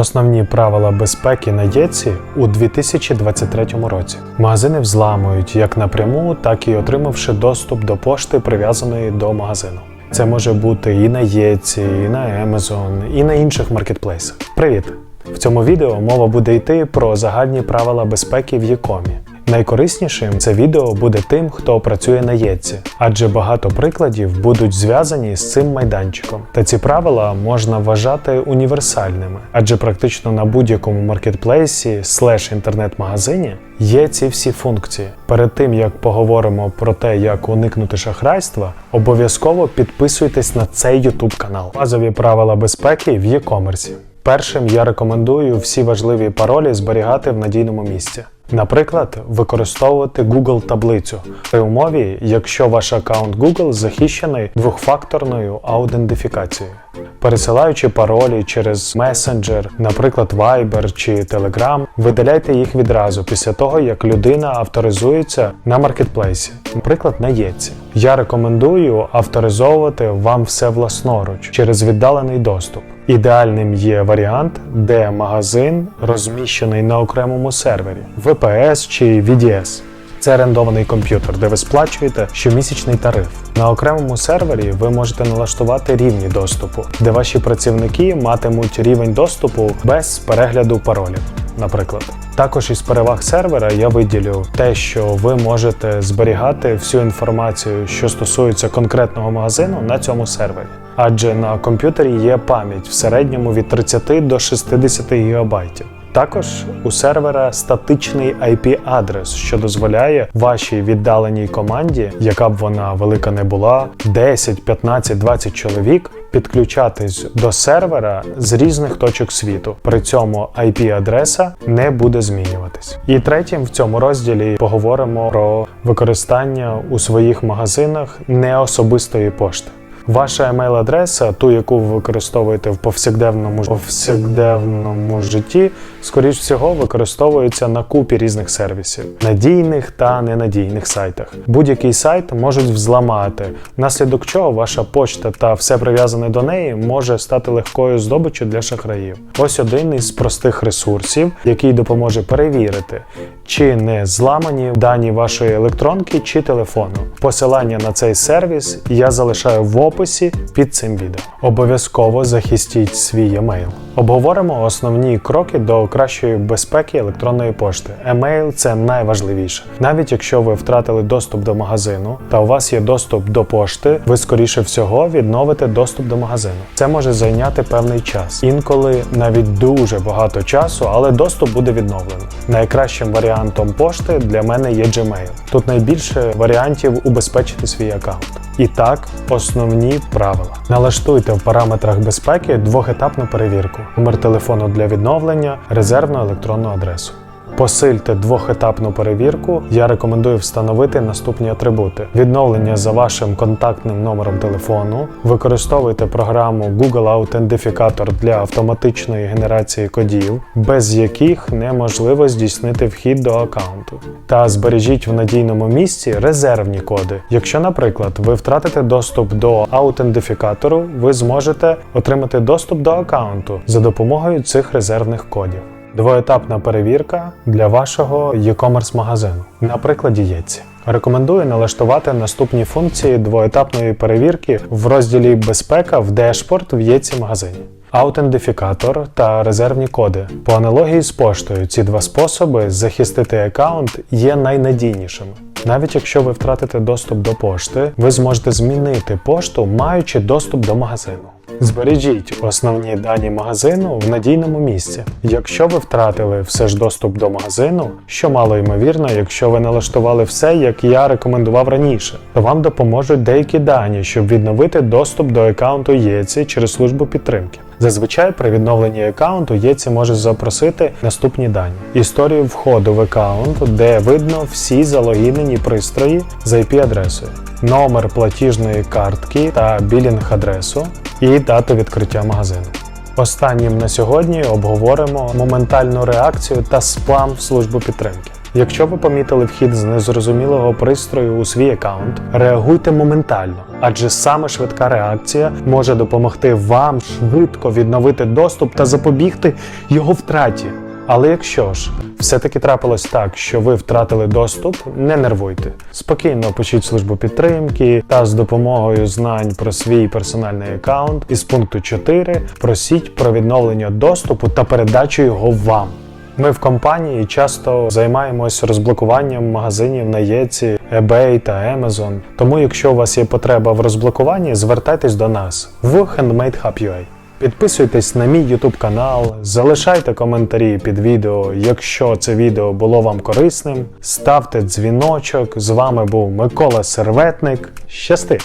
Основні правила безпеки на ЄЦі у 2023 році. Магазини взламують як напряму, так і отримавши доступ до пошти, прив'язаної до магазину. Це може бути і на ЄЦі, і на Amazon, і на інших маркетплейсах. Привіт! В цьому відео мова буде йти про загальні правила безпеки в Єкомі. Найкориснішим це відео буде тим, хто працює на ЄЦі, адже багато прикладів будуть зв'язані з цим майданчиком. Та ці правила можна вважати універсальними, адже практично на будь-якому маркетплейсі слеш інтернет-магазині є ці всі функції. Перед тим як поговоримо про те, як уникнути шахрайства, обов'язково підписуйтесь на цей YouTube канал. Базові правила безпеки в e-commerce. Першим я рекомендую всі важливі паролі зберігати в надійному місці. Наприклад, використовувати Google таблицю при умові, якщо ваш аккаунт Google захищений двохфакторною аутентифікацією. Пересилаючи паролі через Messenger, наприклад, Viber чи Telegram, видаляйте їх відразу після того, як людина авторизується на маркетплейсі, наприклад, на Єці. Я рекомендую авторизовувати вам все власноруч через віддалений доступ. Ідеальним є варіант, де магазин розміщений на окремому сервері VPS чи VDS. Це орендований комп'ютер, де ви сплачуєте щомісячний тариф. На окремому сервері ви можете налаштувати рівні доступу, де ваші працівники матимуть рівень доступу без перегляду паролів. Наприклад, також із переваг сервера я виділю те, що ви можете зберігати всю інформацію, що стосується конкретного магазину на цьому сервері. Адже на комп'ютері є пам'ять в середньому від 30 до 60 ГБ. Також у сервера статичний IP-адрес, що дозволяє вашій віддаленій команді, яка б вона велика не була, 10, 15, 20 чоловік, підключатись до сервера з різних точок світу. При цьому IP-адреса не буде змінюватись. І третім в цьому розділі поговоримо про використання у своїх магазинах неособистої пошти. Ваша емейл-адреса, ту, яку ви використовуєте в повсякденному, повсякденному житті, скоріш всього, використовується на купі різних сервісів, надійних та ненадійних сайтах. Будь-який сайт можуть взламати, внаслідок чого ваша почта та все прив'язане до неї може стати легкою здобиччю для шахраїв. Ось один із простих ресурсів, який допоможе перевірити, чи не зламані дані вашої електронки чи телефону. Посилання на цей сервіс я залишаю в описі під цим відео. Обов'язково захистіть свій емейл. Обговоримо основні кроки до кращої безпеки електронної пошти. Емейл це найважливіше. Навіть якщо ви втратили доступ до магазину та у вас є доступ до пошти, ви скоріше всього відновите доступ до магазину. Це може зайняти певний час. Інколи навіть дуже багато часу, але доступ буде відновлено. Найкращим варіантом пошти для мене є Gmail. Тут найбільше варіантів убезпечити свій аккаунт. І так, основні правила. Налаштуйте в параметрах безпеки двохетапну перевірку, номер телефону для відновлення, резервну електронну адресу. Посильте двохетапну перевірку. Я рекомендую встановити наступні атрибути: відновлення за вашим контактним номером телефону, використовуйте програму Google Аутентифікатор для автоматичної генерації кодів, без яких неможливо здійснити вхід до аккаунту. Та збережіть в надійному місці резервні коди. Якщо, наприклад, ви втратите доступ до аутентифікатору, ви зможете отримати доступ до аккаунту за допомогою цих резервних кодів. Двоетапна перевірка для вашого e-commerce магазину. На прикладі Єці. Рекомендую налаштувати наступні функції двоетапної перевірки в розділі Безпека в Dashboard в Єці магазині. Аутентифікатор та резервні коди. По аналогії з поштою, ці два способи захистити аккаунт є найнадійнішими. Навіть якщо ви втратите доступ до пошти, ви зможете змінити пошту, маючи доступ до магазину. Збережіть основні дані магазину в надійному місці. Якщо ви втратили все ж доступ до магазину, що мало ймовірно, якщо ви налаштували все, як я рекомендував раніше, то вам допоможуть деякі дані, щоб відновити доступ до аккаунту ЄЦІ через службу підтримки. Зазвичай при відновленні аккаунту ЄЦІ може запросити наступні дані: історію входу в аккаунт, де видно всі залогінені пристрої з IP-адресою, номер платіжної картки та білінг-адресу і дату відкриття магазину. Останнім на сьогодні обговоримо моментальну реакцію та спам в службу підтримки. Якщо ви помітили вхід з незрозумілого пристрою у свій аккаунт, реагуйте моментально, адже саме швидка реакція може допомогти вам швидко відновити доступ та запобігти його втраті. Але якщо ж все-таки трапилось так, що ви втратили доступ, не нервуйте. Спокійно пишіть службу підтримки та з допомогою знань про свій персональний аккаунт із пункту 4 просіть про відновлення доступу та передачу його вам. Ми в компанії часто займаємось розблокуванням магазинів на Єці, eBay та Amazon. Тому, якщо у вас є потреба в розблокуванні, звертайтесь до нас в Handmade Hub. Підписуйтесь на мій YouTube канал, залишайте коментарі під відео, якщо це відео було вам корисним. Ставте дзвіночок. З вами був Микола Серветник. Щасти!